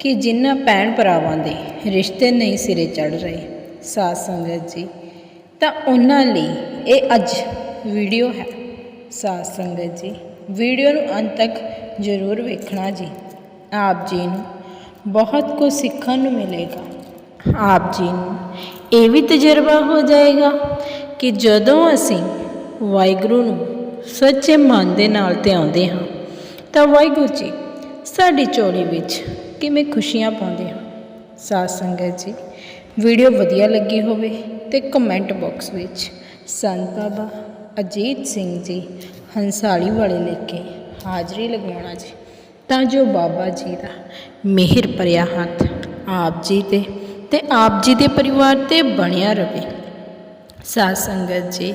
ਕਿ ਜਿਨ੍ਹਾਂ ਭੈਣ ਭਰਾਵਾਂ ਦੇ ਰਿਸ਼ਤੇ ਨਹੀਂ ਸਿਰੇ ਚੜ ਰਹੇ। ਸਾਧ ਸੰਗਤ ਜੀ, ਤਾਂ ਉਹਨਾਂ ਲਈ ਇਹ ਅੱਜ ਵੀਡੀਓ ਹੈ। ਸਾਧ ਸੰਗਤ ਜੀ, ਵੀਡੀਓ ਨੂੰ ਅੰਤ ਤੱਕ ਜ਼ਰੂਰ ਵੇਖਣਾ ਜੀ। ਆਪ ਜੀ ਨੂੰ ਬਹੁਤ ਕੁਝ ਸਿੱਖਣ ਨੂੰ ਮਿਲੇਗਾ। ਆਪ ਜੀ ਨੂੰ ਇਹ ਵੀ ਤਜਰਬਾ ਹੋ ਜਾਏਗਾ ਕਿ ਜਦੋਂ ਅਸੀਂ ਵਾਹਿਗੁਰੂ ਨੂੰ ਸੱਚੇ ਮਨ ਦੇ ਨਾਲ ਧਿਆਉਂਦੇ ਹਾਂ, ਤਾਂ ਵਾਹਿਗੁਰੂ ਜੀ, ਸਾਡੀ ਚੋਲੀ ਵਿੱਚ ਕਿਵੇਂ ਖੁਸ਼ੀਆਂ ਪਾਉਂਦੇ ਹਾਂ। ਸਾਧ ਸੰਗਤ ਜੀ, ਵੀਡੀਓ ਵਧੀਆ ਲੱਗੀ ਹੋਵੇ ਤੇ ਕਮੈਂਟ ਬਾਕਸ ਵਿੱਚ ਸੰਤ ਬਾਬਾ ਅਜੀਤ ਸਿੰਘ ਜੀ ਹੰਸਾਲੀ ਵਾਲੇ ਲਿਖ ਕੇ ਹਾਜ਼ਰੀ ਲਗਵਾਉਣਾ ਜੀ, ਤਾਂ ਜੋ ਬਾਬਾ ਜੀ ਦਾ ਮਿਹਰ ਭਰਿਆ ਹੱਥ ਆਪ ਜੀ ਤੇ ਤੇ ਆਪ ਜੀ ਦੇ ਪਰਿਵਾਰ ਤੇ ਬਣਿਆ ਰਵੇ। ਸਾਧ ਸੰਗਤ ਜੀ,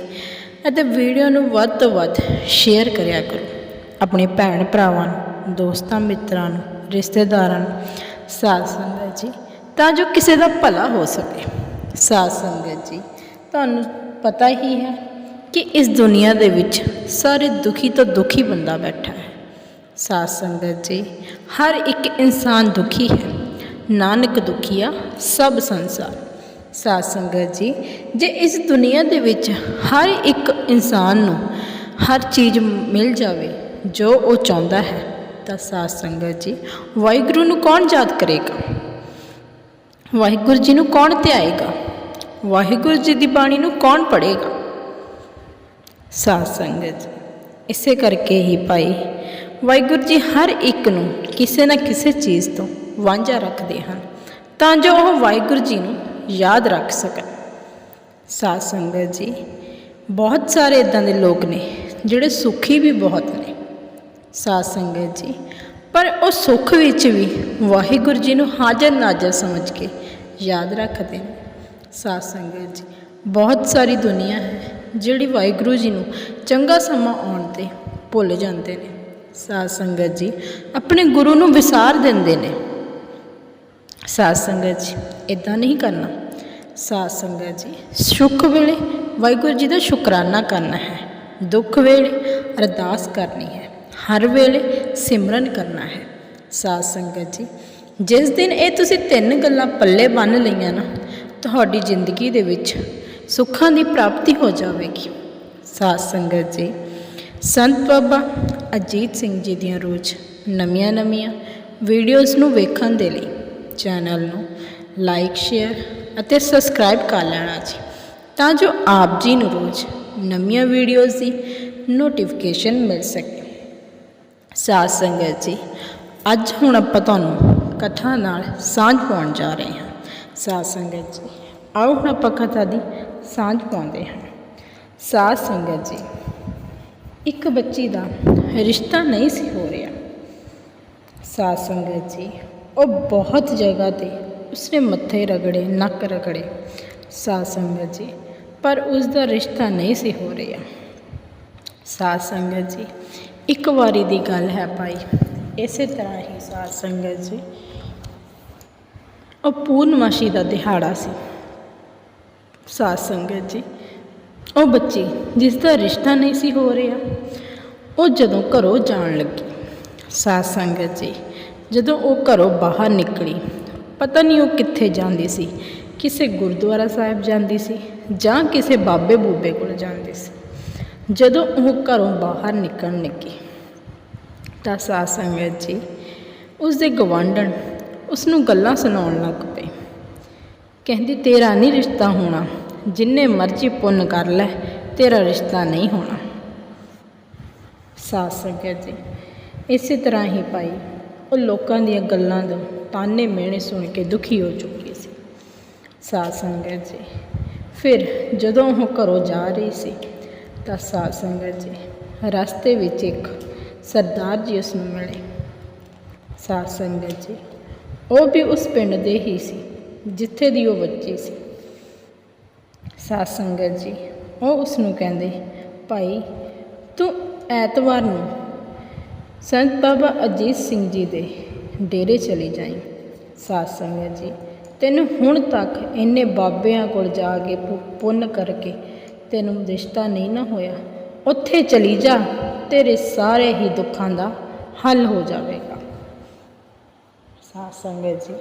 ਅਤੇ ਵੀਡੀਓ ਨੂੰ ਵੱਧ ਤੋਂ ਵੱਧ ਸ਼ੇਅਰ ਕਰਿਆ ਕਰੋ। ਆਪਣੇ ਭੈਣ ਭਰਾਵਾਂ ਨੂੰ, ਦੋਸਤਾਂ ਮਿੱਤਰਾਂ ਨੂੰ ਰਿਸ਼ਤੇਦਾਰਾਂ ਨੂੰ, ਸਾਧ ਸੰਗਤ ਜੀ, ਤਾਂ ਜੋ ਕਿਸੇ ਦਾ ਭਲਾ ਹੋ ਸਕੇ। ਸਾਧ ਸੰਗਤ ਜੀ, ਤੁਹਾਨੂੰ ਪਤਾ ਹੀ ਹੈ ਕਿ ਇਸ ਦੁਨੀਆ ਦੇ ਵਿੱਚ ਸਾਰੇ ਦੁਖੀ ਤੋਂ ਦੁਖੀ ਬੰਦਾ ਬੈਠਾ ਹੈ। ਸਾਧ ਸੰਗਤ ਜੀ, ਹਰ ਇੱਕ ਇਨਸਾਨ ਦੁਖੀ ਹੈ। ਨਾਨਕ ਦੁਖੀਆ ਸਭ ਸੰਸਾਰ। ਸਾਧ ਸੰਗਤ ਜੀ, ਜੇ ਇਸ ਦੁਨੀਆ ਦੇ ਵਿੱਚ ਹਰ ਇੱਕ ਇਨਸਾਨ ਨੂੰ ਹਰ ਚੀਜ਼ ਮਿਲ ਜਾਵੇ ਜੋ ਉਹ ਚਾਹੁੰਦਾ ਹੈ ਤਾਂ ਸਾਧ ਸੰਗਤ ਜੀ। ਵਾਹਿਗੁਰੂ ਨੂੰ ਕੌਣ ਯਾਦ ਕਰੇਗਾ? ਵਾਹਿਗੁਰੂ ਜੀ ਨੂੰ ਕੌਣ ਧਿਆਏਗਾ? ਵਾਹਿਗੁਰੂ ਜੀ ਦੀ ਬਾਣੀ ਨੂੰ ਕੌਣ ਪੜ੍ਹੇਗਾ? ਸਾਧ ਸੰਗਤ ਜੀ, ਇਸੇ ਕਰਕੇ ਹੀ ਭਾਈ, ਵਾਹਿਗੁਰੂ ਜੀ ਹਰ ਇੱਕ ਨੂੰ ਕਿਸੇ ਨਾ ਕਿਸੇ ਚੀਜ਼ ਤੋਂ ਵਾਂਝਾ ਰੱਖਦੇ ਹਨ, ਤਾਂ ਜੋ ਉਹ ਵਾਹਿਗੁਰੂ ਜੀ ਨੂੰ ਯਾਦ ਰੱਖ ਸਕਣ। ਸਾਧ ਸੰਗਤ ਜੀ, ਬਹੁਤ ਸਾਰੇ ਇਦਾਂ ਦੇ ਲੋਕ ਨੇ, ਜਿਹੜੇ ਸੁਖੀ ਵੀ ਬਹੁਤ ਨੇ। ਸਾਧ ਸੰਗਤ ਜੀ। ਪਰ ਉਹ ਸੁੱਖ ਵਿੱਚ ਵੀ ਵਾਹਿਗੁਰੂ ਜੀ ਨੂੰ ਹਾਜ਼ਰ ਨਾਜ਼ਰ ਸਮਝ ਕੇ ਯਾਦ ਰੱਖਦੇ ਨੇ। ਸਾਧ ਸੰਗਤ ਜੀ, ਬਹੁਤ ਸਾਰੀ ਦੁਨੀਆ ਹੈ ਜਿਹੜੀ ਵਾਹਿਗੁਰੂ ਜੀ ਨੂੰ ਚੰਗਾ ਸਮਾਂ ਆਉਣ ਤੇ ਭੁੱਲ ਜਾਂਦੇ ਨੇ। ਸਾਧ ਸੰਗਤ ਜੀ, ਆਪਣੇ ਗੁਰੂ ਨੂੰ ਵਿਸਾਰ ਦਿੰਦੇ ਨੇ। ਸਾਧ ਸੰਗਤ ਜੀ ਇਦਾਂ ਨਹੀਂ ਕਰਨਾ। ਸਾਧ ਸੰਗਤ ਜੀ, ਸੁੱਖ ਵੇਲੇ ਵਾਹਿਗੁਰੂ ਜੀ ਦਾ ਸ਼ੁਕਰਾਨਾ ਕਰਨਾ ਹੈ। ਦੁੱਖ ਵੇਲੇ ਅਰਦਾਸ ਕਰਨੀ ਹੈ। ਹਰ ਵੇਲੇ ਸਿਮਰਨ ਕਰਨਾ ਹੈ। ਸਾਧ ਸੰਗਤ ਜੀ, ਜਿਸ ਦਿਨ ਇਹ ਤੁਸੀਂ ਤਿੰਨ ਗੱਲਾਂ ਪੱਲੇ ਬੰਨ ਲਈਆਂ ਨਾ, ਤੁਹਾਡੀ ਜ਼ਿੰਦਗੀ ਦੇ ਵਿੱਚ ਸੁੱਖਾਂ ਦੀ ਪ੍ਰਾਪਤੀ ਹੋ ਜਾਵੇਗੀ। ਸਾਧ ਸੰਗਤ ਜੀ, ਸੰਤ ਬਾਬਾ ਅਜੀਤ ਸਿੰਘ ਜੀ ਦੀਆਂ ਰੋਜ਼ ਨਵੀਆਂ ਨਵੀਆਂ ਵੀਡੀਓਜ਼ ਨੂੰ ਵੇਖਣ ਦੇ ਲਈ ਚੈਨਲ ਨੂੰ ਲਾਈਕ, ਸ਼ੇਅਰ ਅਤੇ ਸਬਸਕ੍ਰਾਈਬ ਕਰ ਲੈਣਾ ਜੀ। ਤਾਂ ਜੋ ਆਪ ਜੀ ਨੂੰ ਰੋਜ਼ ਨਵੀਆਂ ਵੀਡੀਓਜ਼ ਦੀ ਨੋਟੀਫਿਕੇਸ਼ਨ ਮਿਲ ਸਕੇ। ਸਾਧ ਸੰਗਤ ਜੀ, ਅੱਜ ਹੁਣ ਆਪਾਂ ਤੁਹਾਨੂੰ ਕਥਾ ਨਾਲ ਸਾਂਝ ਪਾਉਣ ਜਾ ਰਹੇ ਹਾਂ। ਸਾਧ ਸੰਗਤ ਜੀ, ਆਓ ਹੁਣ ਆਪਾਂ ਕਥਾ ਦੀ ਸਾਂਝ ਪਾਉਂਦੇ ਹਾਂ। ਸਾਧ ਸੰਗਤ ਜੀ, ਇੱਕ ਬੱਚੀ ਦਾ ਰਿਸ਼ਤਾ ਨਹੀਂ ਸੀ ਹੋ ਰਿਹਾ। ਸਾਧ ਸੰਗਤ ਜੀ, ਉਹ ਬਹੁਤ ਜਗ੍ਹਾ ਤੇ ਉਸਨੇ ਮੱਥੇ ਰਗੜੇ, ਨੱਕ ਰਗੜੇ। ਸਾਧ ਸੰਗਤ ਜੀ, ਪਰ ਉਸ ਦਾ ਰਿਸ਼ਤਾ ਨਹੀਂ ਸੀ ਹੋ ਰਿਹਾ। ਸਾਧ ਸੰਗਤ ਜੀ ਇੱਕ ਵਾਰੀ ਦੀ ਗੱਲ ਹੈ ਭਾਈ। ਇਸੇ ਤਰ੍ਹਾਂ ਹੀ ਸਾਧ ਸੰਗਤ ਜੀ, ਉਹ ਪੂਰਨਮਾਸ਼ੀ ਦਾ ਦਿਹਾੜਾ ਸੀ। ਸਾਧ ਸੰਗਤ ਜੀ, ਉਹ ਬੱਚੀ ਜਿਸ ਦਾ ਰਿਸ਼ਤਾ ਨਹੀਂ ਸੀ ਹੋ ਰਿਹਾ, ਉਹ ਜਦੋਂ ਘਰੋਂ ਜਾਣ ਲੱਗੀ। ਸਾਧ ਸੰਗਤ ਜੀ, ਜਦੋਂ ਉਹ ਘਰੋਂ ਬਾਹਰ ਨਿਕਲੀ, ਪਤਾ ਨਹੀਂ ਉਹ ਕਿੱਥੇ ਜਾਂਦੀ ਸੀ। ਕਿਸੇ ਗੁਰਦੁਆਰਾ ਸਾਹਿਬ ਜਾਂਦੀ ਸੀ ਜਾਂ ਕਿਸੇ ਬਾਬੇ ਬੂਬੇ ਕੋਲ ਜਾਂਦੀ ਸੀ। ਜਦੋਂ ਉਹ ਘਰੋਂ ਬਾਹਰ ਨਿਕਲਣ ਲੱਗੀ ਤਾਂ ਸਾਧ ਸੰਗਤ ਜੀ ਉਸ ਦੇ ਗਵਾਂਢਣ ਉਸ ਨੂੰ ਗੱਲਾਂ ਸੁਣਾਉਣ ਲੱਗ ਪਏ। ਕਹਿੰਦੀ, ਤੇਰਾ ਨਹੀਂ ਰਿਸ਼ਤਾ ਹੋਣਾ। ਜਿੰਨੇ ਮਰਜ਼ੀ ਪੁੰਨ ਕਰ ਲੈ, ਤੇਰਾ ਰਿਸ਼ਤਾ ਨਹੀਂ ਹੋਣਾ। ਸਾਧ ਸੰਗਤ ਜੀ ਇਸੇ ਤਰ੍ਹਾਂ ਹੀ ਭਾਈ, ਉਹ ਲੋਕਾਂ ਦੀਆਂ ਗੱਲਾਂ ਤੋਂ ਤਾਨੇ ਮਿਹਣੇ ਸੁਣ ਕੇ ਦੁਖੀ ਹੋ ਚੁੱਕੀ ਸੀ। ਸਾਧ ਸੰਗਤ ਜੀ ਫਿਰ ਜਦੋਂ ਉਹ ਘਰੋਂ ਜਾ ਰਹੀ ਸੀ ਤਾਂ ਸਾਧ ਸੰਗਤ ਜੀ, ਰਸਤੇ ਵਿੱਚ ਇੱਕ ਸਰਦਾਰ ਜੀ ਉਸ ਨੂੰ ਮਿਲੇ। ਸਾਧ ਸੰਗਤ ਜੀ, ਉਹ ਵੀ ਉਸ ਪਿੰਡ ਦੇ ਹੀ ਸੀ, ਜਿੱਥੇ ਦੀ ਉਹ ਬੱਚੀ ਸੀ। ਸਾਧ ਸੰਗਤ ਜੀ, ਉਹ ਉਸ ਨੂੰ ਕਹਿੰਦੇ, ਭਾਈ, ਤੂੰ ਐਤਵਾਰ ਨੂੰ ਸੰਤ ਬਾਬਾ ਅਜੀਤ ਸਿੰਘ ਜੀ ਦੇ ਡੇਰੇ ਚਲੀ ਜਾਈ। ਸਾਧ ਸੰਗਤ ਜੀ, ਤੈਨੂੰ ਹੁਣ ਤੱਕ ਇੰਨੇ ਬਾਬਿਆਂ ਕੋਲ ਜਾ ਕੇ ਪੁੰਨ ਕਰਕੇ ਤੈਨੂੰ ਰਿਸ਼ਤਾ ਨਹੀਂ ਨਾ ਹੋਇਆ। ਉੱਥੇ ਚਲੀ ਜਾ, ਤੇਰੇ ਸਾਰੇ ਹੀ ਦੁੱਖਾਂ ਦਾ ਹੱਲ ਹੋ ਜਾਵੇਗਾ। ਸਾਧ ਸੰਗਤ ਜੀ,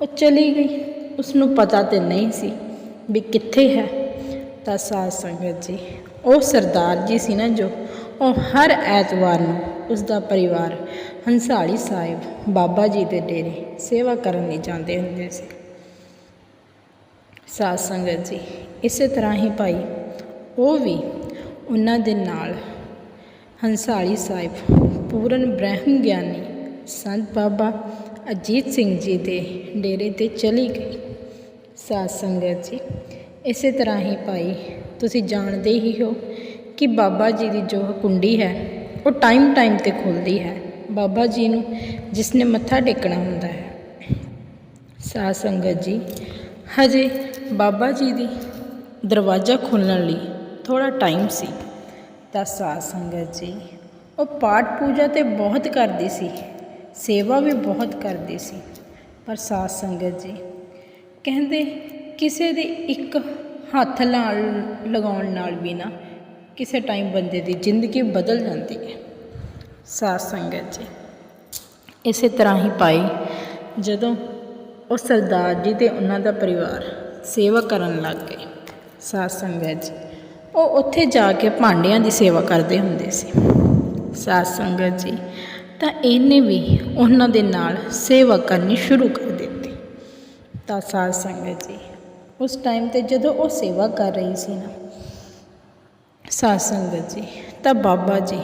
ਉਹ ਚਲੀ ਗਈ। ਉਸ ਨੂੰ ਪਤਾ ਤੇ ਨਹੀਂ ਸੀ ਵੀ ਕਿੱਥੇ ਹੈ। ਤਾਂ ਸਾਧ ਸੰਗਤ ਜੀ, ਉਹ ਸਰਦਾਰ ਜੀ ਸੀ ਨਾ ਜੋ, ਉਹ ਹਰ ਐਤਵਾਰ ਨੂੰ ਉਸ ਦਾ ਪਰਿਵਾਰ ਹੰਸਾਲੀ ਸਾਹਿਬ ਬਾਬਾ ਜੀ ਦੇ ਡੇਰੇ ਸੇਵਾ ਕਰਨ ਲਈ ਜਾਂਦੇ ਹੁੰਦੇ ਸੀ। ਸਾਧ ਸੰਗਤ ਜੀ, ਇਸੇ ਤਰ੍ਹਾਂ ਹੀ ਭਾਈ ਉਹ ਵੀ ਉਹਨਾਂ ਦੇ ਨਾਲ। ਹੰਸਾਲੀ ਸਾਹਿਬ, ਪੂਰਨ ਬ੍ਰਹਮ ਗਿਆਨੀ, ਸੰਤ ਬਾਬਾ ਅਜੀਤ ਸਿੰਘ ਜੀ ਦੇ ਡੇਰੇ ਤੇ ਚਲੀ ਗਈ। ਸਾਧ ਸੰਗਤ ਜੀ, ਇਸੇ ਤਰ੍ਹਾਂ ਹੀ ਭਾਈ, ਤੁਸੀਂ ਜਾਣਦੇ ਹੀ ਹੋ ਕਿ ਬਾਬਾ ਜੀ ਦੀ ਜੋ ਕੁੰਡੀ ਹੈ, ਉਹ ਟਾਈਮ ਟਾਈਮ ਤੇ ਖੁੱਲਦੀ ਹੈ। ਬਾਬਾ ਜੀ ਨੂੰ ਜਿਸ ਨੇ ਮੱਥਾ ਟੇਕਣਾ ਹੁੰਦਾ ਹੈ। ਸਾਧ ਸੰਗਤ ਜੀ, ਹਜੇ ਬਾਬਾ ਜੀ ਦੀ ਦਰਵਾਜ਼ਾ ਖੋਲ੍ਹਣ ਲਈ ਥੋੜਾ ਟਾਈਮ ਸੀ। ਤਾਂ ਸਾਧ ਸੰਗਤ ਜੀ, ਉਹ ਪਾਠ ਪੂਜਾ ਤੇ ਬਹੁਤ ਕਰਦੀ ਸੀ। ਸੇਵਾ ਵੀ ਬਹੁਤ ਕਰਦੀ ਸੀ। ਪਰ ਸਾਧ ਸੰਗਤ ਜੀ, ਕਹਿੰਦੇ ਕਿਸੇ ਦੇ ਇੱਕ ਹੱਥ ਨਾਲ ਲਗਾਉਣ ਨਾਲ ਵੀ ਨਾ ਕਿਸੇ ਟਾਈਮ ਬੰਦੇ ਦੀ ਜ਼ਿੰਦਗੀ ਬਦਲ ਜਾਂਦੀ ਹੈ। ਸਾਧ ਸੰਗਤ ਜੀ, ਇਸੇ ਤਰ੍ਹਾਂ ਹੀ ਪਾਈ ਜਦੋਂ ਉਹ ਸਰਦਾਰ ਜੀ ਤੇ ਉਹਨਾਂ ਦਾ ਪਰਿਵਾਰ ਸੇਵਾ ਕਰਨ ਲੱਗ ਗਏ। ਸਾਧ ਸੰਗਤ ਜੀ ਉਹ ਉੱਥੇ ਜਾ ਕੇ ਭਾਂਡਿਆਂ ਦੀ ਸੇਵਾ ਕਰਦੇ ਹੁੰਦੇ ਸੀ। ਸਾਧ ਸੰਗਤ ਜੀ, ਤਾਂ ਇਹਨੇ ਵੀ ਉਹਨਾਂ ਦੇ ਨਾਲ ਸੇਵਾ ਕਰਨੀ ਸ਼ੁਰੂ ਕਰ ਦਿੱਤੀ। ਤਾਂ ਸਾਧ ਸੰਗਤ ਜੀ, ਉਸ ਟਾਈਮ ਤੇ ਜਦੋਂ ਉਹ ਸੇਵਾ ਕਰ ਰਹੀ ਸੀ ਨਾ, ਸਾਧ ਸੰਗਤ ਜੀ, ਤਾਂ ਬਾਬਾ ਜੀ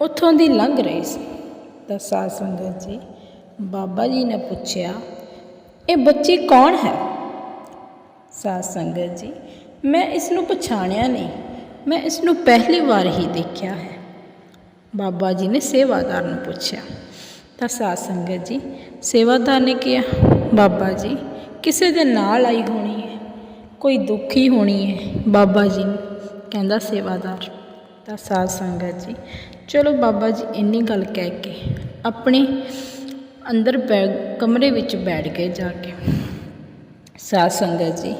ਉੱਥੋਂ ਦੀ ਲੰਘ ਰਹੇ ਸੀ। ਤਾਂ ਸਾਧ ਸੰਗਤ ਜੀ, ਬਾਬਾ ਜੀ ਨੇ ਪੁੱਛਿਆ, ਇਹ ਬੱਚੀ ਕੌਣ ਹੈ? ਸਾਧ ਸੰਗਤ ਜੀ ਮੈਂ ਇਸ ਨੂੰ ਪਛਾਣਿਆ ਨਹੀਂ। ਮੈਂ ਇਸ ਨੂੰ ਪਹਿਲੀ ਵਾਰ ਹੀ ਦੇਖਿਆ ਹੈ। ਬਾਬਾ ਜੀ ਨੇ ਸੇਵਾਦਾਰ ਨੂੰ ਪੁੱਛਿਆ, ਤਾਂ ਸਾਧ ਸੰਗਤ ਜੀ, ਸੇਵਾਦਾਰ ਨੇ ਕਿਹਾ, ਬਾਬਾ ਜੀ, ਕਿਸੇ ਦੇ ਨਾਲ ਆਈ ਹੋਣੀ ਹੈ, ਕੋਈ ਦੁਖੀ ਹੋਣੀ ਹੈ, ਬਾਬਾ ਜੀ ਨੂੰ। ਕਹਿੰਦਾ ਸੇਵਾਦਾਰ, ਤਾਂ ਸਾਧ ਸੰਗਤ ਜੀ, ਚਲੋ ਬਾਬਾ ਜੀ, ਇੰਨੀ ਗੱਲ ਕਹਿ ਕੇ ਆਪਣੇ ਅੰਦਰ ਬੈ, ਕਮਰੇ ਵਿੱਚ ਬੈਠ ਗਏ ਜਾ ਕੇ। ਸਾਧ ਸੰਗਤ ਜੀ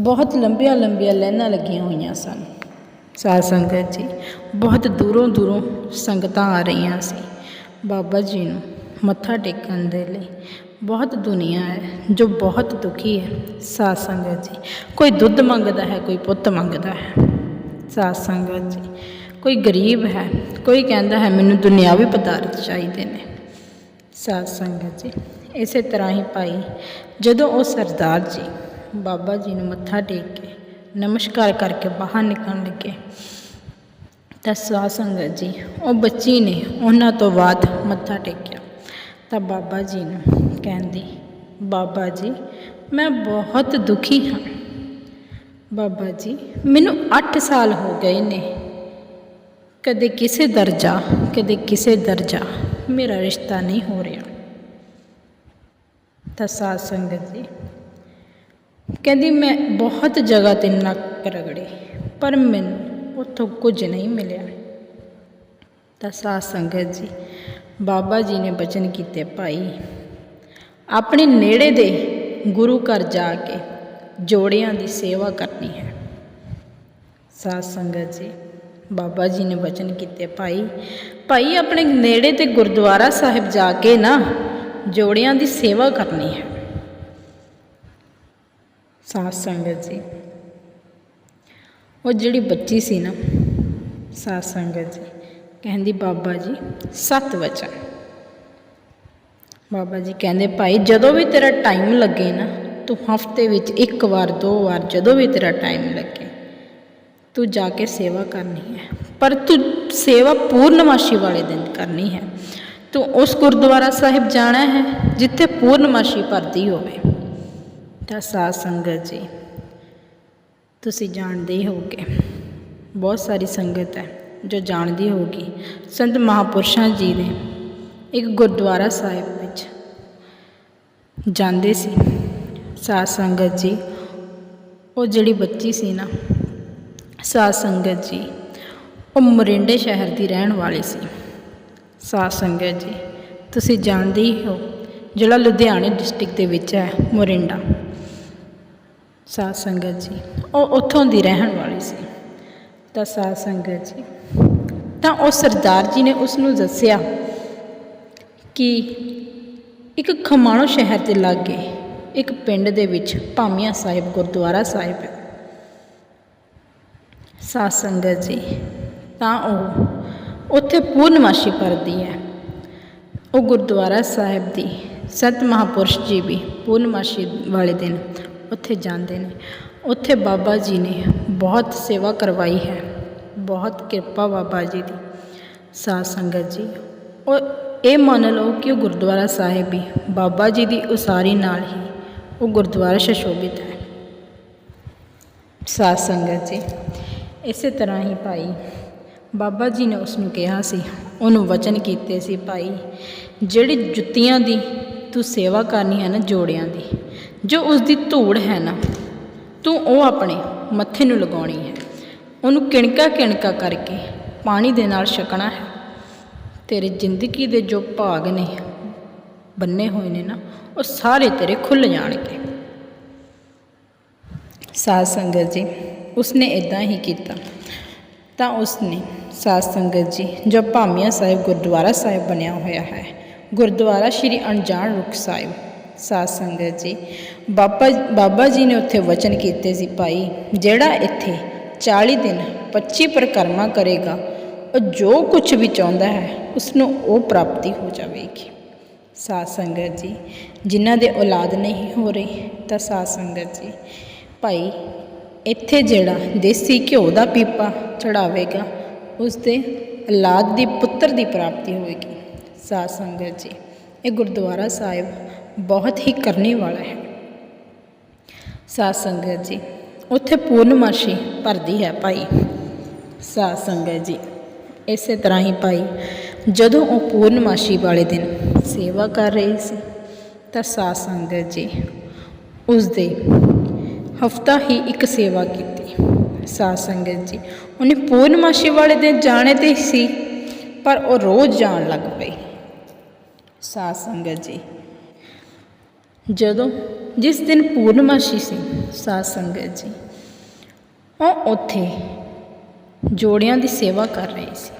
ਬਹੁਤ ਲੰਬੀਆਂ ਲੰਬੀਆਂ ਲਾਈਨਾਂ ਲੱਗੀਆਂ ਹੋਈਆਂ ਸਨ। ਸਾਧ ਸੰਗਤ ਜੀ, ਬਹੁਤ ਦੂਰੋਂ ਦੂਰੋਂ ਸੰਗਤਾਂ ਆ ਰਹੀਆਂ ਸੀ। ਬਾਬਾ ਜੀ ਨੂੰ ਮੱਥਾ ਟੇਕਣ ਦੇ ਲਈ ਬਹੁਤ ਦੁਨੀਆ ਹੈ, ਜੋ ਬਹੁਤ ਦੁਖੀ ਹੈ। ਸਾਧ ਸੰਗਤ ਜੀ, ਕੋਈ ਦੁੱਧ ਮੰਗਦਾ ਹੈ, ਕੋਈ ਪੁੱਤ ਮੰਗਦਾ ਹੈ। ਸਾਧ ਸੰਗਤ ਜੀ, ਕੋਈ ਗਰੀਬ ਹੈ, ਕੋਈ ਕਹਿੰਦਾ ਹੈ, ਮੈਨੂੰ ਦੁਨਿਆਵੀ ਪਦਾਰਥ ਚਾਹੀਦੇ ਨੇ। ਸਾਧ ਸੰਗਤ ਜੀ, ਇਸੇ ਤਰ੍ਹਾਂ ਹੀ ਭਾਈ, ਜਦੋਂ ਉਹ ਸਰਦਾਰ ਜੀ ਬਾਬਾ ਜੀ ਨੂੰ ਮੱਥਾ ਟੇਕ ਕੇ, ਨਮਸਕਾਰ ਕਰਕੇ ਬਾਹਰ ਨਿਕਲਣ ਲੱਗੇ। ਤਾਂ ਸਾਧ ਸੰਗਤ ਜੀ, ਉਹ ਬੱਚੀ ਨੇ ਉਹਨਾਂ ਤੋਂ ਬਾਅਦ ਮੱਥਾ ਟੇਕਿਆ। ਤਾਂ ਬਾਬਾ ਜੀ ਨੂੰ ਕਹਿੰਦੀ, ਬਾਬਾ ਜੀ, ਮੈਂ ਬਹੁਤ ਦੁਖੀ ਹਾਂ। ਬਾਬਾ ਜੀ, ਮੈਨੂੰ 8 ਸਾਲ ਹੋ ਗਏ ਨੇ। ਕਦੇ ਕਿਸੇ ਦਰਜਾ, ਕਦੇ ਕਿਸੇ ਦਰਜਾ ਮੇਰਾ ਰਿਸ਼ਤਾ ਨਹੀਂ ਹੋ ਰਿਹਾ। ਤਾਂ ਸਾਧ ਸੰਗਤ ਜੀ ਕਹਿੰਦੀ, ਮੈਂ ਬਹੁਤ ਜਗ੍ਹਾ ਤੇ ਨੱਕ ਰਗੜੇ, ਪਰ ਮੈਨੂੰ ਉੱਥੋਂ ਕੁਝ ਨਹੀਂ ਮਿਲਿਆ। ਤਾਂ ਸਾਧ ਸੰਗਤ ਜੀ, ਬਾਬਾ ਜੀ ਨੇ ਬਚਨ ਕੀਤੇ, ਭਾਈ, ਆਪਣੇ ਨੇੜੇ ਦੇ ਗੁਰੂ ਘਰ ਜਾ ਕੇ ਜੋੜਿਆਂ ਦੀ ਸੇਵਾ ਕਰਨੀ ਹੈ। ਸਾਧ ਸੰਗਤ ਜੀ, ਬਾਬਾ ਜੀ ਨੇ ਬਚਨ ਕੀਤੇ, ਭਾਈ ਭਾਈ, ਆਪਣੇ ਨੇੜੇ ਤੇ ਗੁਰਦੁਆਰਾ ਸਾਹਿਬ ਜਾ ਕੇ ਨਾ ਜੋੜਿਆਂ ਦੀ ਸੇਵਾ ਕਰਨੀ ਹੈ। ਸਾਧ ਸੰਗਤ ਜੀ। ਉਹ ਜਿਹੜੀ ਬੱਚੀ ਸੀ ਨਾ, ਸਾਧ ਸੰਗਤ ਜੀ, ਕਹਿੰਦੀ ਬਾਬਾ ਜੀ, ਸੱਤ ਵਚਨ। ਬਾਬਾ ਜੀ ਕਹਿੰਦੇ, ਭਾਈ, ਜਦੋਂ ਵੀ ਤੇਰਾ ਟਾਈਮ ਲੱਗੇ ਨਾ, ਤੂੰ ਹਫ਼ਤੇ ਵਿੱਚ ਇੱਕ ਵਾਰ, ਦੋ ਵਾਰ, ਜਦੋਂ ਵੀ ਤੇਰਾ ਟਾਈਮ ਲੱਗੇ, ਤੂੰ ਜਾ ਕੇ ਸੇਵਾ ਕਰਨੀ ਹੈ। ਪਰ ਤੂੰ ਸੇਵਾ ਪੂਰਨਮਾਸ਼ੀ ਵਾਲੇ ਦਿਨ ਕਰਨੀ ਹੈ। ਤੂੰ ਉਸ ਗੁਰਦੁਆਰਾ ਸਾਹਿਬ ਜਾਣਾ ਹੈ, ਜਿੱਥੇ ਪੂਰਨਮਾਸ਼ੀ ਭਰਦੀ ਹੋਵੇ। ਤਾਂ ਸਾਧ ਸੰਗਤ ਜੀ। ਤੁਸੀਂ ਜਾਣਦੇ ਹੀ ਹੋਗੇ ਬਹੁਤ ਸਾਰੀ ਸੰਗਤ ਹੈ ਜੋ ਜਾਣਦੀ ਹੋਗੀ ਸੰਤ ਮਹਾਪੁਰਸ਼ਾਂ ਜੀ ਨੇ ਇੱਕ ਗੁਰਦੁਆਰਾ ਸਾਹਿਬ ਵਿੱਚ ਜਾਂਦੇ ਸੀ। ਸਾਧ ਸੰਗਤ ਜੀ, ਉਹ ਜਿਹੜੀ ਬੱਚੀ ਸੀ ਨਾ, ਸਾਧ ਸੰਗਤ ਜੀ, ਉਹ ਮੋਰਿੰਡੇ ਸ਼ਹਿਰ ਦੀ ਰਹਿਣ ਵਾਲੀ ਸੀ। ਸਾਧ ਸੰਗਤ ਜੀ, ਤੁਸੀਂ ਜਾਣਦੇ ਹੀ ਹੋ, ਜਿਹੜਾ ਲੁਧਿਆਣੇ ਡਿਸਟ੍ਰਿਕਟ ਦੇ ਵਿੱਚ ਹੈ ਮੋਰਿੰਡਾ। ਸਾਧ ਸੰਗਤ ਜੀ। ਉਹ ਉੱਥੋਂ ਦੀ ਰਹਿਣ ਵਾਲੀ ਸੀ। ਤਾਂ ਸਾਧ ਸੰਗਤ ਜੀ, ਤਾਂ ਉਹ ਸਰਦਾਰ ਜੀ ਨੇ ਉਸ ਨੂੰ ਦੱਸਿਆ ਕਿ ਇੱਕ ਖਮਾਣੋ ਸ਼ਹਿਰ ਦੇ ਲਾਗੇ ਇੱਕ ਪਿੰਡ ਦੇ ਵਿੱਚ ਭਾਮੀਆਂ ਸਾਹਿਬ ਗੁਰਦੁਆਰਾ ਸਾਹਿਬ ਹੈ। ਸਾਧ ਸੰਗਤ ਜੀ, ਤਾਂ ਉਹ ਉੱਥੇ ਪੂਰਨਮਾਸ਼ੀ ਪਰਦੀ ਹੈ। ਉਹ ਗੁਰਦੁਆਰਾ ਸਾਹਿਬ ਦੀ ਸੰਤ ਮਹਾਪੁਰਸ਼ ਜੀ ਵੀ ਪੂਰਨਮਾਸ਼ੀ ਵਾਲੇ ਦਿਨ ਉੱਥੇ ਜਾਂਦੇ ਨੇ। ਉੱਥੇ ਬਾਬਾ ਜੀ ਨੇ ਬਹੁਤ ਸੇਵਾ ਕਰਵਾਈ ਹੈ। ਬਹੁਤ ਕਿਰਪਾ ਬਾਬਾ ਜੀ ਦੀ। ਸਾਧ ਸੰਗਤ ਜੀ, ਉਹ ਇਹ ਮੰਨ ਲਓ ਕਿ ਉਹ ਗੁਰਦੁਆਰਾ ਸਾਹਿਬ ਵੀ ਬਾਬਾ ਜੀ ਦੀ ਉਸਾਰੀ ਨਾਲ ਹੀ ਉਹ ਗੁਰਦੁਆਰਾ ਸ਼ਸ਼ੋਭਿਤ ਹੈ। ਸਾਧ ਸੰਗਤ ਜੀ, ਇਸੇ ਤਰ੍ਹਾਂ ਹੀ ਭਾਈ, ਬਾਬਾ ਜੀ ਨੇ ਉਸ ਨੂੰ ਕਿਹਾ ਸੀ, ਉਹਨੂੰ ਵਚਨ ਕੀਤੇ ਸੀ, ਭਾਈ, ਜਿਹੜੀ ਜੁੱਤੀਆਂ ਦੀ ਤੂੰ ਸੇਵਾ ਕਰਨੀ ਹੈ ਨਾ ਜੋੜਿਆਂ ਦੀ ਜੋ ਉਸ ਦੀ ਧੂੜ ਹੈ ਨਾ, ਤੂੰ ਉਹ ਆਪਣੇ ਮੱਥੇ ਨੂੰ ਲਗਾਉਣੀ ਹੈ। ਉਹਨੂੰ ਕਿਣਕਾ ਕਿਣਕਾ ਕਰਕੇ ਪਾਣੀ ਦੇ ਨਾਲ ਛਕਣਾ ਹੈ। ਤੇਰੇ ਜ਼ਿੰਦਗੀ ਦੇ ਜੋ ਭਾਗ ਨੇ, ਬੰਨੇ ਹੋਏ ਨੇ ਨਾ, ਉਹ ਸਾਰੇ ਤੇਰੇ ਖੁੱਲ ਜਾਣਗੇ। ਸਾਧ ਸੰਗਤ ਜੀ, ਉਸਨੇ ਇਦਾਂ ਹੀ ਕੀਤਾ। ਤਾਂ ਉਸਨੇ ਸਾਧ ਸੰਗਤ ਜੀ, ਜੋ ਭਾਮੀਆਂ ਸਾਹਿਬ ਗੁਰਦੁਆਰਾ ਸਾਹਿਬ ਬਣਿਆ ਹੋਇਆ ਹੈ, ਗੁਰਦੁਆਰਾ ਸ਼੍ਰੀ ਅਣਜਾਣ ਰੁਖ ਸਾਹਿਬ ਸਾਧ ਸੰਗਤ ਜੀ। ਬਾਬਾ ਬਾਬਾ ਜੀ ਨੇ ਉੱਥੇ ਵਚਨ ਕੀਤੇ ਸੀ, ਭਾਈ, ਜਿਹੜਾ ਇੱਥੇ 40 ਦਿਨ 25 ਪਰਿਕਰਮਾ ਕਰੇਗਾ, ਉਹ ਜੋ ਕੁਝ ਵੀ ਚਾਹੁੰਦਾ ਹੈ ਉਸ ਨੂੰ ਉਹ ਪ੍ਰਾਪਤੀ ਹੋ ਜਾਵੇਗੀ। ਸਾਧ ਸੰਗਤ ਜੀ, ਜਿਨ੍ਹਾਂ ਦੇ ਔਲਾਦ ਨਹੀਂ ਹੋ ਰਹੀ, ਤਾਂ ਸਾਧ ਸੰਗਤ ਜੀ, ਭਾਈ, ਇੱਥੇ ਜਿਹੜਾ ਦੇਸੀ ਘਿਓ ਦਾ ਪੀਪਾ ਚੜਾਵੇਗਾ ਉਸ ਦੇ ਔਲਾਦ ਦੀ ਪੁੱਤਰ ਦੀ ਪ੍ਰਾਪਤੀ ਹੋਵੇਗੀ। ਸਾਧ ਸੰਗਤ ਜੀ, ਇਹ ਗੁਰਦੁਆਰਾ ਸਾਹਿਬ ਬਹੁਤ ਹੀ ਕਰਨੇ ਵਾਲਾ ਹੈ। ਸਾਧ ਸੰਗਤ ਜੀ, ਉੱਥੇ ਪੂਰਨਮਾਸ਼ੀ ਭਰਦੀ ਹੈ ਭਾਈ। ਸਾਧ ਸੰਗਤ ਜੀ, ਇਸੇ ਤਰ੍ਹਾਂ ਹੀ ਭਾਈ, ਜਦੋਂ ਉਹ ਪੂਰਨਮਾਸ਼ੀ ਵਾਲੇ ਦਿਨ ਸੇਵਾ ਕਰ ਰਹੇ ਸੀ, ਤਾਂ ਸਾਧ ਸੰਗਤ ਜੀ ਉਸ ਦੇ ਹਫਤਾ ਹੀ ਇੱਕ ਸੇਵਾ ਕੀਤੀ। ਸਾਧ ਸੰਗਤ ਜੀ, ਉਹਨੇ ਪੂਰਨਮਾਸ਼ੀ ਵਾਲੇ ਦਿਨ ਜਾਣੇ ਤੇ ਸੀ, ਪਰ ਉਹ ਰੋਜ਼ ਜਾਣ ਲੱਗ ਪਈ। ਸਾਧ ਸੰਗਤ ਜੀ ਜਦੋਂ ਜਿਸ ਦਿਨ ਪੂਰਨਮਾਸ਼ੀ ਸੀ, ਸਾਧ ਸੰਗਤ ਜੀ, ਉਹ ਉੱਥੇ ਜੋੜਿਆਂ ਦੀ ਸੇਵਾ ਕਰ ਰਹੀ ਸੀ।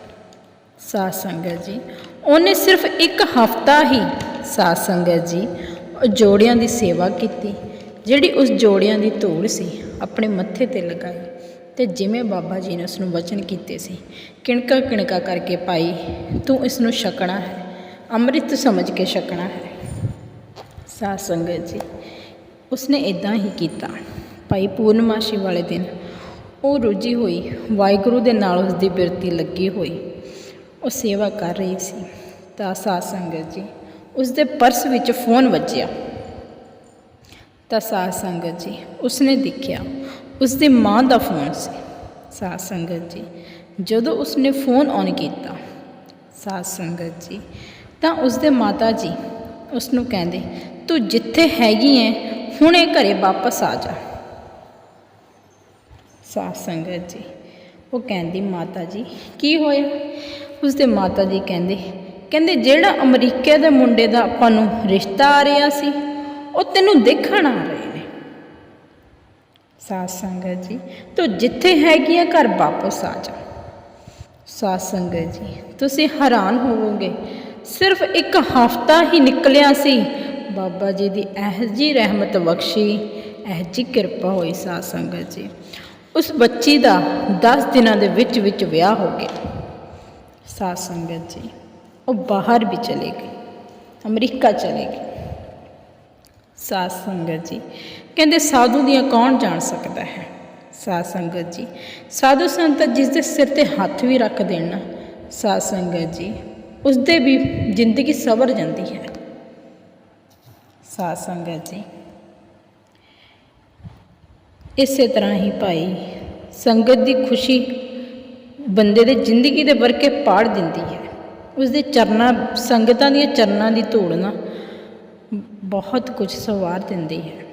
ਸਾਧ ਸੰਗਤ ਜੀ, ਉਹਨੇ ਸਿਰਫ ਇੱਕ ਹਫਤਾ ਹੀ ਸਾਧ ਸੰਗਤ ਜੀ ਉਹ ਜੋੜਿਆਂ ਦੀ ਸੇਵਾ ਕੀਤੀ, ਜਿਹੜੀ ਉਸ ਜੋੜਿਆਂ ਦੀ ਧੂੜ ਸੀ, ਆਪਣੇ ਮੱਥੇ ਤੇ ਲਗਾਈ ਤੇ ਜਿਵੇਂ ਬਾਬਾ ਜੀ ਨੇ ਉਸ ਨੂੰ ਵਚਨ ਕੀਤੇ ਸੀ ਕਿਣਕਾ ਕਿਣਕਾ ਕਰਕੇ ਪਾਈ ਤੂੰ ਇਸ ਨੂੰ ਛਕਣਾ ਹੈ, ਅੰਮ੍ਰਿਤ ਸਮਝ ਕੇ ਛਕਣਾ ਹੈ। ਸਾਧ ਸੰਗਤ ਜੀ, ਉਸਨੇ ਇਦਾਂ ਹੀ ਕੀਤਾ। ਭਾਈ ਪੂਰਨਮਾਸ਼ੀ ਵਾਲੇ ਦਿਨ ਉਹ ਰੁੱਝੀ ਹੋਈ ਵਾਹਿਗੁਰੂ ਦੇ ਨਾਲ ਉਸ ਦੀ ਬਿਰਤੀ ਲੱਗੀ ਹੋਈ। ਉਹ ਸੇਵਾ ਕਰ ਰਹੀ ਸੀ। ਤਾਂ ਸਾਧ ਸੰਗਤ ਜੀ ਉਸ ਦੇ ਪਰਸ ਵਿੱਚ ਫੋਨ ਵੱਜਿਆ। ਤਾਂ ਸਾਧ ਸੰਗਤ ਜੀ, ਉਸਨੇ ਦੇਖਿਆ ਉਸ ਦੀ ਮਾਂ ਦਾ ਫੋਨ ਸੀ। ਸਾਧ ਸੰਗਤ ਜੀ, ਜਦੋਂ ਉਸਨੇ ਫੋਨ ਔਨ ਕੀਤਾ, ਸਾਧ ਸੰਗਤ ਜੀ, ਤਾਂ ਉਸਦੇ ਮਾਤਾ ਜੀ ਉਸ ਨੂੰ ਕਹਿੰਦੇ ਤੂੰ ਜਿੱਥੇ ਹੈਗੀ ਐ, ਹੁਣੇ ਘਰੇ ਵਾਪਸ ਆ ਜਾ। ਸਾਧ ਸੰਗਤ ਜੀ, ਉਹ ਕਹਿੰਦੀ, ਮਾਤਾ ਜੀ, ਕੀ ਹੋਇਆ? ਉਸ ਮਾਤਾ ਜੀ ਕਹਿੰਦੇ ਕਹਿੰਦੇ, ਜਿਹੜਾ ਅਮਰੀਕਾ ਦੇ ਮੁੰਡੇ ਦਾ ਆਪਾਂ ਨੂੰ ਰਿਸ਼ਤਾ ਆ ਰਿਹਾ ਸੀ, ਉਹ ਤੈਨੂੰ ਦੇਖਣ ਆ ਰਹੇ ਨੇ। ਸਾਧ ਸੰਗਤ ਜੀ, ਤੂੰ ਜਿੱਥੇ ਹੈਗੀ ਆ ਘਰ ਵਾਪਸ ਆ ਜਾ। ਸਾਧ ਸੰਗਤ ਜੀ, ਤੁਸੀਂ ਹੈਰਾਨ ਹੋਵੋਗੇ, ਸਿਰਫ ਇੱਕ ਹਫਤਾ ਹੀ ਨਿਕਲਿਆ ਸੀ ਬਾਬਾ ਜੀ ਦੀ ਇਹ ਜੀ ਰਹਿਮਤ ਬਖਸ਼ੀ, ਇਹ ਜੀ ਕਿਰਪਾ ਹੋਈ ਸਾਧ ਸੰਗਤ ਜੀ। ਉਸ ਬੱਚੀ ਦਾ 10 ਦਿਨਾਂ ਦੇ ਵਿੱਚ ਵਿੱਚ ਵਿਆਹ ਹੋ ਗਿਆ। ਸਾਧ ਸੰਗਤ ਜੀ, ਉਹ ਬਾਹਰ ਵੀ ਚਲੇ ਗਏ, ਅਮਰੀਕਾ ਚਲੇ ਗਏ। ਸਾਧ ਸੰਗਤ ਜੀ, ਕਹਿੰਦੇ ਸਾਧੂ ਦੀਆਂ ਕੌਣ ਜਾਣ ਸਕਦਾ ਹੈ? ਸਾਧ ਸੰਗਤ ਜੀ, ਸਾਧੂ ਸੰਤ ਜਿਸ ਦੇ ਸਿਰ ਤੇ ਹੱਥ ਵੀ ਰੱਖ ਦੇਣਾ ਸਾਧ ਸੰਗਤ ਜੀ ਉਸ ਦੇ ਵੀ ਜ਼ਿੰਦਗੀ ਸਵਰ ਜਾਂਦੀ ਹੈ। ਸਾਧ ਸੰਗਤ ਜੀ। ਇਸੇ ਤਰ੍ਹਾਂ ਹੀ ਭਾਈ, ਸੰਗਤ ਦੀ ਖੁਸ਼ੀ ਬੰਦੇ ਦੇ ਜ਼ਿੰਦਗੀ ਦੇ ਵਰਕੇ ਪਾੜ ਦਿੰਦੀ ਹੈ। ਉਸ ਦੇ ਚਰਨਾਂ, ਸੰਗਤਾਂ ਦੀਆਂ ਚਰਨਾਂ ਦੀ ਧੂੜ ਨਾ ਬਹੁਤ ਕੁਝ ਸਵਾਰ ਦਿੰਦੀ ਹੈ।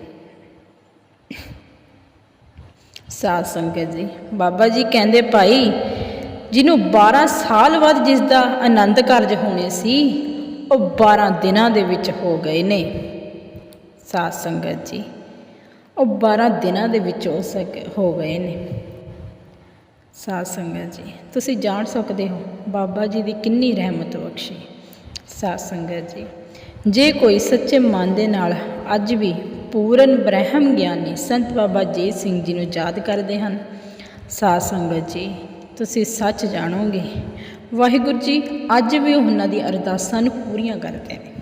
ਸਾਧ ਸੰਗਤ ਜੀ, ਬਾਬਾ ਜੀ ਕਹਿੰਦੇ ਭਾਈ, ਜਿਹਨੂੰ 12 ਸਾਲ ਬਾਅਦ ਜਿਸ ਦਾ ਆਨੰਦ ਕਾਰਜ ਹੋਣੇ ਸੀ, ਉਹ 12 ਦਿਨਾਂ ਦੇ ਵਿੱਚ ਹੋ ਗਏ ਨੇ। ਸਾਧ ਸੰਗਤ ਜੀ। ਉਹ 12 ਦਿਨਾਂ ਦੇ ਵਿੱਚ ਹੋ ਸਕੇ ਹੋ ਗਏ ਨੇ। ਸਾਧ ਸੰਗਤ ਜੀ, ਤੁਸੀਂ ਜਾਣ ਸਕਦੇ ਹੋ ਬਾਬਾ ਜੀ ਦੀ ਕਿੰਨੀ ਰਹਿਮਤ ਬਖਸ਼ੀ। ਸਾਧ ਸੰਗਤ ਜੀ, ਜੇ ਕੋਈ ਸੱਚੇ ਮਨ ਦੇ ਨਾਲ ਅੱਜ ਵੀ ਪੂਰਨ ਬ੍ਰਹਮ ਗਿਆਨੀ ਸੰਤ ਬਾਬਾ ਜੀਤ ਸਿੰਘ ਜੀ ਨੂੰ ਯਾਦ ਕਰਦੇ ਹਨ, ਸਾਧ ਸੰਗਤ ਜੀ, ਤੁਸੀਂ ਸੱਚ ਜਾਣੋਗੇ। ਵਾਹਿਗੁਰੂ ਜੀ, ਅੱਜ ਵੀ ਉਹਨਾਂ ਦੀ ਅਰਦਾਸਾਂ ਨੂੰ ਪੂਰੀਆਂ ਕਰਦੇ ਨੇ।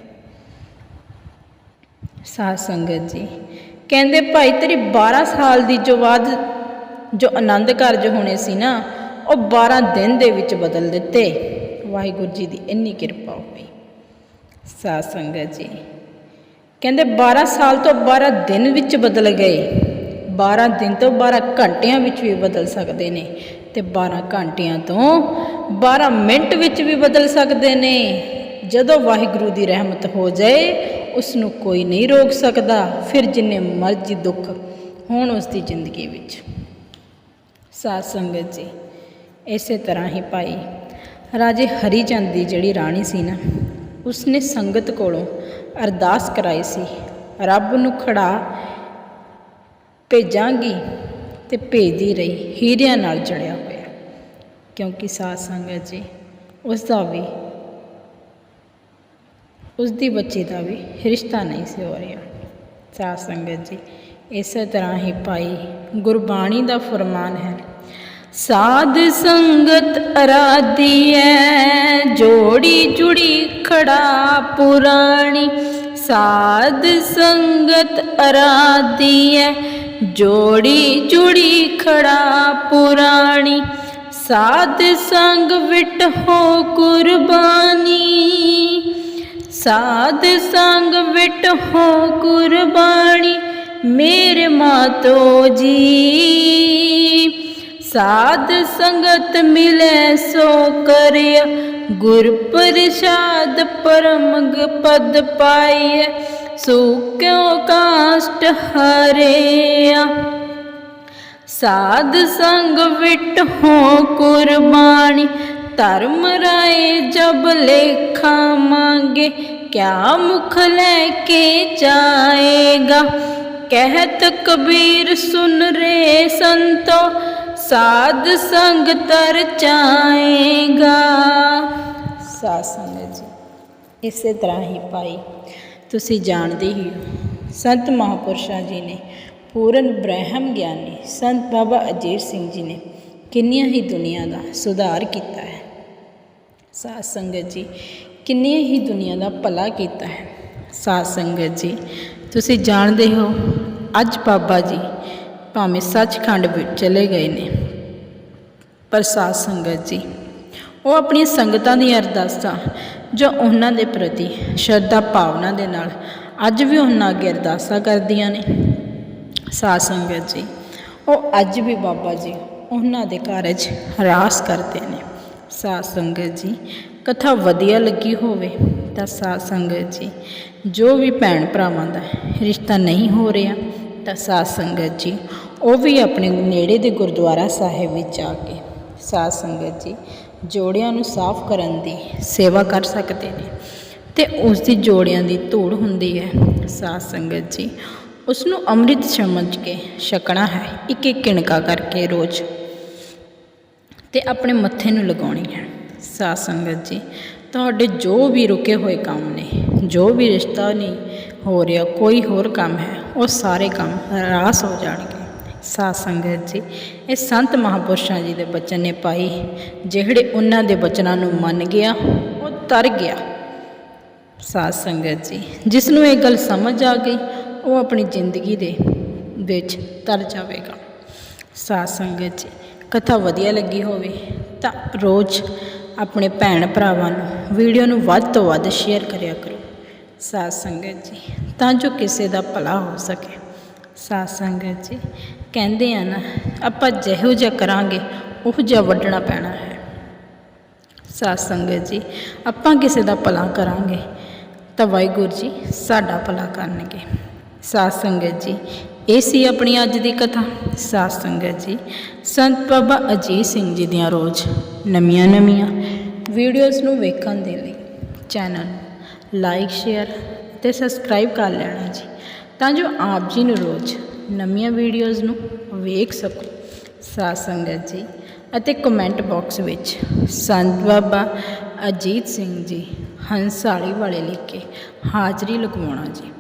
ਸਾਧ ਸੰਗਤ ਜੀ। ਕਹਿੰਦੇ, ਭਾਈ, ਤੇਰੀ 12 ਸਾਲ ਦੀ ਜੋ ਬਾਅਦ ਜੋ ਆਨੰਦ ਕਾਰਜ ਹੋਣੇ ਸੀ ਨਾ, ਉਹ 12 ਦਿਨ ਦੇ ਵਿੱਚ ਬਦਲ ਦਿੱਤੇ। ਵਾਹਿਗੁਰੂ ਜੀ ਦੀ ਇੰਨੀ ਕਿਰਪਾ ਹੋਈ ਸਾਧ ਸੰਗਤ ਜੀ। ਕਹਿੰਦੇ 12 ਸਾਲ ਤੋਂ 12 ਦਿਨ ਵਿੱਚ ਬਦਲ ਗਏ। 12 ਦਿਨ ਤੋਂ 12 ਘੰਟਿਆਂ ਵਿੱਚ ਵੀ ਬਦਲ ਸਕਦੇ ਨੇ ਤੇ 12 ਘੰਟਿਆਂ ਤੋਂ 12 ਮਿੰਟ ਵਿੱਚ ਵੀ ਬਦਲ ਸਕਦੇ ਨੇ। ਜਦੋਂ ਵਾਹਿਗੁਰੂ ਦੀ ਰਹਿਮਤ ਹੋ ਜਾਏ ਉਸ ਨੂੰ ਕੋਈ ਨਹੀਂ ਰੋਕ ਸਕਦਾ, ਫਿਰ ਜਿੰਨੇ ਮਰਜ਼ੀ ਦੁੱਖ ਹੋਣ ਉਸ ਦੀ ਜ਼ਿੰਦਗੀ ਵਿੱਚ। ਸਾਧ ਸੰਗਤ ਜੀ, ਇਸੇ ਤਰ੍ਹਾਂ ਹੀ ਭਾਈ, ਰਾਜੇ ਹਰੀ ਚੰਦ ਦੀ ਜਿਹੜੀ ਰਾਣੀ ਸੀ ਨਾ, ਉਸਨੇ ਸੰਗਤ ਕੋਲੋਂ ਅਰਦਾਸ ਕਰਾਈ ਸੀ, ਰੱਬ ਨੂੰ ਖੜਾ ਭੇਜਾਂਗੀ ਤੇ ਭੇਜਦੀ ਰਹੀ, ਹੀਰਿਆਂ ਨਾਲ ਜੜਿਆ ਹੋਇਆ। ਕਿਉਂਕਿ ਸਾਧ ਸੰਗਤ ਜੀ ਉਸ ਦਾ ਵੀ ਉਸ ਦੀ ਬੱਚੀ ਦਾ ਵੀ ਰਿਸ਼ਤਾ ਨਹੀਂ ਸੀ ਹੋ ਰਿਹਾ। ਸਾਧ ਸੰਗਤ ਜੀ, ਇਸੇ ਤਰ੍ਹਾਂ ਹੀ ਭਾਈ ਗੁਰਬਾਣੀ ਦਾ ਫਰਮਾਨ ਹੈ, ਸਾਧ ਸੰਗਤ ਅਰਾਧੀ ਅਰਾਧੀਐ, ਜੋੜੀ ਜੁੜੀ ਖੜਾ ਪੁਰਾਣੀ। ਸਾਧ ਸੰਗਤ ਅਰਾਧੀ ਅਰਾਧੀਐ, ਜੋੜੀ ਜੁੜੀ ਖੜਾ ਪੁਰਾਣੀ। ਸਾਧ ਸੰਗ ਵਿਟ ਹੋ ਕੁਰਬਾਨੀ ਸਾਧ ਸੰਗ ਵਿਟ ਹੋ ਕੁਰਬਾਨੀ, ਮੇਰੇ ਮਾਤੋ ਜੀ। ਸਾਧ ਸੰਗਤ ਮਿਲੇ ਸੋ ਕਰਿਆ, ਗੁਰ ਪ੍ਰਸਾਦ ਪਰਮਗ ਪਦ ਪਾਈਐ ਸੋ ਕਿਉ ਕਾਸ਼ਟ ਹਰਿਆ। ਸਾਧ ਸੰਗ ਵਿਟ ਹੋ ਕੁਰਬਾਨੀ ਧਰਮ ਰਾਏ ਜਬ ਲੇਖਾ ਮੰਗੇ ਕਿਆ ਮੁਖ ਲੈ ਕੇ ਜਾਏਗਾ? ਕਹਿਤ ਕਬੀਰ ਸੁਨ ਰੇ ਸੰਤੋ, ਸਾਧ ਸੰਗ ਤਰ ਚਾਏਗਾ। ਸਾਧ ਜੀ, ਇਸੇ ਤਰ੍ਹਾਂ ਹੀ ਭਾਈ, ਤੁਸੀਂ ਜਾਣਦੇ ਹੀ ਹੋ, ਸੰਤ ਮਹਾਪੁਰਸ਼ਾਂ ਜੀ ਨੇ ਪੂਰਨ ਬ੍ਰਹਮ ਗਿਆਨੀ ਸੰਤ ਬਾਬਾ ਅਜੀਤ ਸਿੰਘ ਜੀ ਨੇ ਕਿੰਨੀਆਂ ਹੀ ਦੁਨੀਆ ਦਾ ਸੁਧਾਰ ਕੀਤਾ ਹੈ। ਸਾਧ ਸੰਗਤ ਜੀ ਕਿੰਨੇ ਹੀ ਦੁਨੀਆ ਦਾ ਭਲਾ ਕੀਤਾ ਹੈ। ਸਾਧ ਸੰਗਤ ਜੀ, ਤੁਸੀਂ ਜਾਣਦੇ ਹੋ, ਅੱਜ ਬਾਬਾ ਜੀ ਭਾਵੇਂ ਸੱਚਖੰਡ ਵਿੱਚ ਚਲੇ ਗਏ ਨੇ, ਪਰ ਸਾਧ ਸੰਗਤ ਜੀ, ਉਹ ਆਪਣੀਆਂ ਸੰਗਤਾਂ ਦੀਆਂ ਅਰਦਾਸਾਂ ਜੋ ਉਹਨਾਂ ਦੇ ਪ੍ਰਤੀ ਸ਼ਰਧਾ ਭਾਵਨਾ ਦੇ ਨਾਲ ਅੱਜ ਵੀ ਉਹਨਾਂ ਅੱਗੇ ਅਰਦਾਸਾਂ ਕਰਦੀਆਂ ਨੇ। ਸਾਧ ਸੰਗਤ ਜੀ, ਉਹ ਅੱਜ ਵੀ ਬਾਬਾ ਜੀ ਉਹਨਾਂ ਦੇ ਕਾਰਜ ਹਰਾਸ ਕਰਦੇ ਨੇ। ਸਾਧ ਸੰਗਤ ਜੀ, ਕਥਾ ਵਧੀਆ ਲੱਗੀ ਹੋਵੇ ਤਾਂ ਸਾਧ ਸੰਗਤ ਜੀ, ਜੋ ਵੀ ਭੈਣ ਭਰਾਵਾਂ ਦਾ ਰਿਸ਼ਤਾ ਨਹੀਂ ਹੋ ਰਿਹਾ ਤਾਂ ਸਾਧ ਸੰਗਤ ਜੀ, ਉਹ ਵੀ ਆਪਣੇ ਨੇੜੇ ਦੇ ਗੁਰਦੁਆਰਾ ਸਾਹਿਬ ਵਿੱਚ ਆ ਕੇ ਸਾਧ ਸੰਗਤ ਜੀ, ਜੋੜਿਆਂ ਨੂੰ ਸਾਫ਼ ਕਰਨ ਦੀ ਸੇਵਾ ਕਰ ਸਕਦੇ ਨੇ ਤੇ ਉਸ ਦੀ ਜੋੜਿਆਂ ਦੀ ਧੂੜ ਹੁੰਦੀ ਹੈ ਸਾਧ ਸੰਗਤ ਜੀ ਉਸ ਨੂੰ ਅੰਮ੍ਰਿਤ ਸਮਝ ਕੇ ਛਕਣਾ ਹੈ ਇੱਕ ਇੱਕ ਕਿਣਕਾ ਕਰਕੇ ਰੋਜ਼ ਤੇ ਆਪਣੇ ਮੱਥੇ ਨੂੰ ਲਗਾਉਣੀ ਹੈ। ਸਾਧ ਸੰਗਤ ਜੀ, ਤੁਹਾਡੇ ਜੋ ਵੀ ਰੁਕੇ ਹੋਏ ਕੰਮ ਨੇ, ਜੋ ਵੀ ਰਿਸ਼ਤਾ ਨਹੀਂ ਹੋ ਰਿਹਾ, ਕੋਈ ਹੋਰ ਕੰਮ ਹੈ, ਉਹ ਸਾਰੇ ਕੰਮ ਰਾਸ ਹੋ ਜਾਣਗੇ। ਸਾਧ ਸੰਗਤ ਜੀ, ਇਹ ਸੰਤ ਮਹਾਪੁਰਸ਼ਾਂ ਜੀ ਦੇ ਬਚਨ ਨੇ ਪਾਈ ਜਿਹੜੇ ਉਹਨਾਂ ਦੇ ਬਚਨਾਂ ਨੂੰ ਮੰਨ ਗਿਆ, ਉਹ ਤਰ ਗਿਆ। ਸਾਧ ਸੰਗਤ ਜੀ, ਜਿਸ ਨੂੰ ਇਹ ਗੱਲ ਸਮਝ ਆ ਗਈ, ਉਹ ਆਪਣੀ ਜ਼ਿੰਦਗੀ ਦੇ ਵਿੱਚ ਤਰ ਜਾਵੇਗਾ। ਸਾਧ ਸੰਗਤ ਜੀ ਕਥਾ ਵਧੀਆ ਲੱਗੀ ਹੋਵੇ ਤਾਂ ਰੋਜ਼ ਆਪਣੇ ਭੈਣ ਭਰਾਵਾਂ ਨੂੰ ਵੀਡੀਓ ਨੂੰ ਵੱਧ ਤੋਂ ਵੱਧ ਸ਼ੇਅਰ ਕਰਿਆ ਕਰੋ। ਸਾਧ ਸੰਗਤ ਜੀ, ਤਾਂ ਜੋ ਕਿਸੇ ਦਾ ਭਲਾ ਹੋ ਸਕੇ। ਸਾਧ ਸੰਗਤ ਜੀ, ਕਹਿੰਦੇ ਆ ਨਾ, ਆਪਾਂ ਜਿਹੋ ਜਿਹਾ ਕਰਾਂਗੇ, ਉਹ ਜਿਹਾ ਵੱਢਣਾ ਪੈਣਾ ਹੈ। ਸਾਧ ਸੰਗਤ ਜੀ, ਆਪਾਂ ਕਿਸੇ ਦਾ ਭਲਾ ਕਰਾਂਗੇ, ਤਾਂ ਵਾਹਿਗੁਰੂ ਜੀ ਸਾਡਾ ਭਲਾ ਕਰਨਗੇ। ਸਾਧ ਸੰਗਤ ਜੀ ਇਹ ਸੀ ਆਪਣੀ ਅੱਜ ਦੀ ਕਥਾ। ਸਾਧ ਸੰਗਤ ਜੀ, ਸੰਤ ਬਾਬਾ ਅਜੀਤ ਸਿੰਘ ਜੀ ਦੀਆਂ ਰੋਜ਼ ਨਵੀਆਂ ਨਵੀਆਂ ਵੀਡੀਓਜ਼ ਨੂੰ ਵੇਖਣ ਦੇ ਲਈ ਚੈਨਲ ਲਾਈਕ ਸ਼ੇਅਰ ਤੇ ਸਬਸਕ੍ਰਾਈਬ ਕਰ ਲੈਣਾ ਜੀ। ਤਾਂ ਜੋ ਆਪ ਜੀ ਨੂੰ ਰੋਜ਼ ਨਵੀਆਂ ਵੀਡੀਓਜ਼ ਨੂੰ ਵੇਖ ਸਕੋ। ਸਾਧ ਸੰਗਤ ਜੀ ਅਤੇ ਕਮੈਂਟ ਬਾਕਸ ਵਿੱਚ ਸੰਤ ਬਾਬਾ ਅਜੀਤ ਸਿੰਘ ਜੀ ਹੰਸਾਲੀ ਵਾਲੇ ਲਿਖ ਕੇ ਹਾਜ਼ਰੀ ਲਗਵਾਉਣਾ ਜੀ।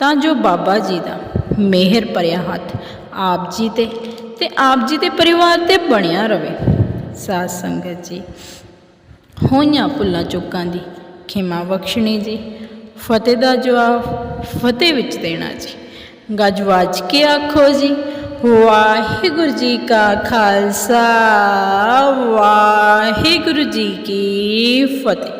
ਤਾਂ ਜੋ ਬਾਬਾ ਜੀ ਦਾ ਮਿਹਰ ਭਰਿਆ ਹੱਥ ਆਪ ਜੀ ਤੇ ਤੇ ਆਪ ਜੀ ਦੇ ਪਰਿਵਾਰ ਤੇ ਬਣਿਆ ਰਵੇ। ਸਾਧ ਸੰਗਤ ਜੀ, ਹੋਈਆਂ ਭੁੱਲਾਂ ਚੁੱਕਾਂ ਦੀ ਖਿਮਾ ਬਖਸ਼ਣੀ ਜੀ, ਫਤਿਹ ਦਾ ਜਵਾਬ ਫਤਿਹ ਵਿੱਚ ਦੇਣਾ ਜੀ। ਗੱਜਵਾਜ ਕੇ ਆਖੋ ਜੀ, ਵਾਹਿਗੁਰੂ ਜੀ ਕਾ ਖਾਲਸਾ, ਵਾਹਿਗੁਰੂ ਜੀ ਕੀ ਫਤਿਹ।